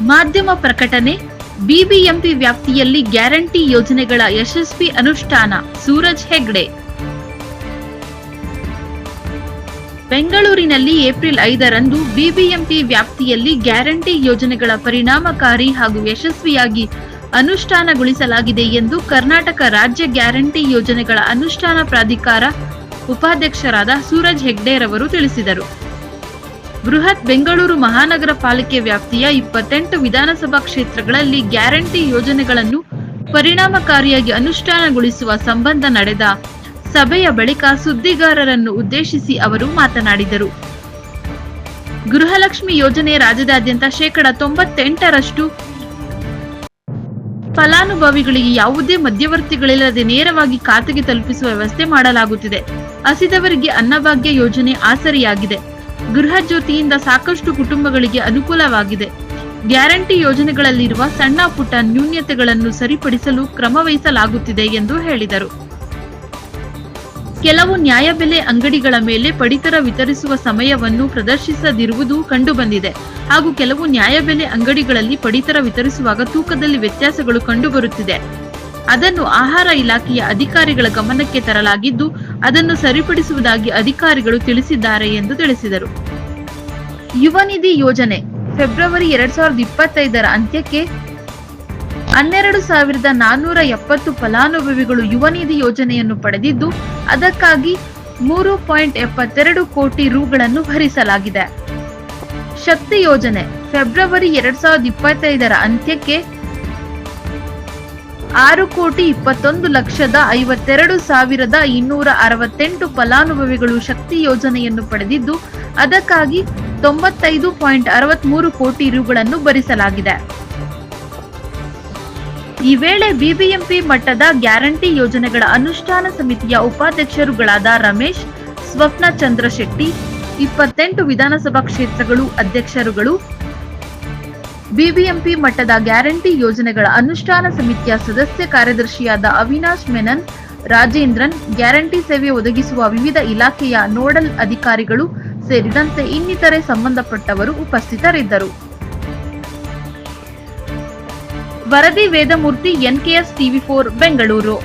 ಮಾಧ್ಯಮ ಪ್ರಕಟಣೆ ಬಿಬಿಎಂಪಿ ವ್ಯಾಪ್ತಿಯಲ್ಲಿ ಗ್ಯಾರಂಟಿ ಯೋಜನೆಗಳ ಯಶಸ್ವಿ ಅನುಷ್ಠಾನ, ಸೂರಜ್ ಹೆಗ್ಡೆ. ಬೆಂಗಳೂರಿನಲ್ಲಿ ಏಪ್ರಿಲ್ ಐದರಂದು ಬಿಬಿಎಂಪಿ ವ್ಯಾಪ್ತಿಯಲ್ಲಿ ಗ್ಯಾರಂಟಿ ಯೋಜನೆಗಳ ಪರಿಣಾಮಕಾರಿ ಹಾಗೂ ಯಶಸ್ವಿಯಾಗಿ ಅನುಷ್ಠಾನಗೊಳಿಸಲಾಗಿದೆ ಎಂದು ಕರ್ನಾಟಕ ರಾಜ್ಯ ಗ್ಯಾರಂಟಿ ಯೋಜನೆಗಳ ಅನುಷ್ಠಾನ ಪ್ರಾಧಿಕಾರ ಉಪಾಧ್ಯಕ್ಷರಾದ ಸೂರಜ್ ಹೆಗ್ಡೆರವರು ತಿಳಿಸಿದರು. ಬೃಹತ್ ಬೆಂಗಳೂರು ಮಹಾನಗರ ಪಾಲಿಕೆ ವ್ಯಾಪ್ತಿಯ ಇಪ್ಪತ್ತೆಂಟು ವಿಧಾನಸಭಾ ಕ್ಷೇತ್ರಗಳಲ್ಲಿ ಗ್ಯಾರಂಟಿ ಯೋಜನೆಗಳನ್ನು ಪರಿಣಾಮಕಾರಿಯಾಗಿ ಅನುಷ್ಠಾನಗೊಳಿಸುವ ಸಂಬಂಧ ನಡೆದ ಸಭೆಯ ಬಳಿಕ ಸುದ್ದಿಗಾರರನ್ನು ಉದ್ದೇಶಿಸಿ ಅವರು ಮಾತನಾಡಿದರು. ಗೃಹಲಕ್ಷ್ಮಿ ಯೋಜನೆ ರಾಜ್ಯದಾದ್ಯಂತ ಶೇಕಡ ತೊಂಬತ್ತೆಂಟರಷ್ಟು ಫಲಾನುಭವಿಗಳಿಗೆ ಯಾವುದೇ ಮಧ್ಯವರ್ತಿಗಳಿಲ್ಲದೆ ನೇರವಾಗಿ ಖಾತೆಗೆ ತಲುಪಿಸುವ ವ್ಯವಸ್ಥೆ ಮಾಡಲಾಗುತ್ತಿದೆ. ಹಸಿದವರಿಗೆ ಅನ್ನಭಾಗ್ಯ ಯೋಜನೆ ಆಸರಿಯಾಗಿದೆ. ಗೃಹ ಜ್ಯೋತಿಯಿಂದ ಸಾಕಷ್ಟು ಕುಟುಂಬಗಳಿಗೆ ಅನುಕೂಲವಾಗಿದೆ. ಗ್ಯಾರಂಟಿ ಯೋಜನೆಗಳಲ್ಲಿರುವ ಸಣ್ಣ ಪುಟ್ಟ ನ್ಯೂನ್ಯತೆಗಳನ್ನು ಸರಿಪಡಿಸಲು ಕ್ರಮವಹಿಸಲಾಗುತ್ತಿದೆ ಎಂದು ಹೇಳಿದರು. ಕೆಲವು ನ್ಯಾಯಬೆಲೆ ಅಂಗಡಿಗಳ ಮೇಲೆ ಪಡಿತರ ವಿತರಿಸುವ ಸಮಯವನ್ನು ಪ್ರದರ್ಶಿಸದಿರುವುದು ಕಂಡುಬಂದಿದೆ. ಹಾಗೂ ಕೆಲವು ನ್ಯಾಯಬೆಲೆ ಅಂಗಡಿಗಳಲ್ಲಿ ಪಡಿತರ ವಿತರಿಸುವಾಗ ತೂಕದಲ್ಲಿ ವ್ಯತ್ಯಾಸಗಳು ಕಂಡುಬರುತ್ತಿದೆ. ಅದನ್ನು ಆಹಾರ ಇಲಾಖೆಯ ಅಧಿಕಾರಿಗಳ ಗಮನಕ್ಕೆ ತರಲಾಗಿದ್ದು, ಅದನ್ನು ಸರಿಪಡಿಸುವುದಾಗಿ ಅಧಿಕಾರಿಗಳು ತಿಳಿಸಿದ್ದಾರೆ ಎಂದು ತಿಳಿಸಿದರು. ಯುವ ನಿಧಿ ಯೋಜನೆ ಫೆಬ್ರವರಿ ಎರಡ್ ಸಾವಿರದ ಇಪ್ಪತ್ತೈದರ ಅಂತ್ಯಕ್ಕೆ ಹನ್ನೆರಡು ಸಾವಿರದ ನಾನ್ನೂರ ಎಪ್ಪತ್ತು ಫಲಾನುಭವಿಗಳು ಯುವ ನಿಧಿ ಯೋಜನೆಯನ್ನು ಪಡೆದಿದ್ದು, ಅದಕ್ಕಾಗಿ ಮೂರು ಪಾಯಿಂಟ್ ಎಪ್ಪತ್ತೆರಡು ಕೋಟಿ ರುಗಳನ್ನು ಭರಿಸಲಾಗಿದೆ. ಶಕ್ತಿ ಯೋಜನೆ ಫೆಬ್ರವರಿ ಎರಡ್ ಸಾವಿರದ ಇಪ್ಪತ್ತೈದರ ಅಂತ್ಯಕ್ಕೆ ಆರು ಕೋಟಿ ಇಪ್ಪತ್ತೊಂದು ಲಕ್ಷದ ಐವತ್ತೆರಡು ಸಾವಿರದ ಇನ್ನೂರ ಅರವತ್ತೆಂಟು ಫಲಾನುಭವಿಗಳು ಶಕ್ತಿ ಯೋಜನೆಯನ್ನು ಪಡೆದಿದ್ದು, ಅದಕ್ಕಾಗಿ ತೊಂಬತ್ತೈದು ಪಾಯಿಂಟ್ ಅರವತ್ಮೂರು ಕೋಟಿ ರುಗಳನ್ನು ಭರಿಸಲಾಗಿದೆ. ಈ ವೇಳೆ ಬಿಬಿಎಂಪಿ ಮಟ್ಟದ ಗ್ಯಾರಂಟಿ ಯೋಜನೆಗಳ ಅನುಷ್ಠಾನ ಸಮಿತಿಯ ಉಪಾಧ್ಯಕ್ಷರುಗಳಾದ ರಮೇಶ್, ಸ್ವಪ್ನ ಚಂದ್ರಶೆಟ್ಟಿ, ಇಪ್ಪತ್ತೆಂಟು ವಿಧಾನಸಭಾ ಕ್ಷೇತ್ರಗಳು ಅಧ್ಯಕ್ಷರುಗಳು ಬಿಬಿಎಂಪಿ ಮಟ್ಟದ ಗ್ಯಾರಂಟಿ ಯೋಜನೆಗಳ ಅನುಷ್ಠಾನ ಸಮಿತಿಯ ಸದಸ್ಯ ಕಾರ್ಯದರ್ಶಿಯಾದ ಅವಿನಾಶ್ ಮೆನನ್, ರಾಜೇಂದ್ರನ್ ಗ್ಯಾರಂಟಿ ಸೇವೆ ಒದಗಿಸುವ ವಿವಿಧ ಇಲಾಖೆಯ ನೋಡಲ್ ಅಧಿಕಾರಿಗಳು ಸೇರಿದಂತೆ ಇನ್ನಿತರೆ ಸಂಬಂಧಪಟ್ಟವರು ಉಪಸ್ಥಿತರಿದ್ದರು. ವರದಿ Vedamurthy NKS TV four Bengaluru.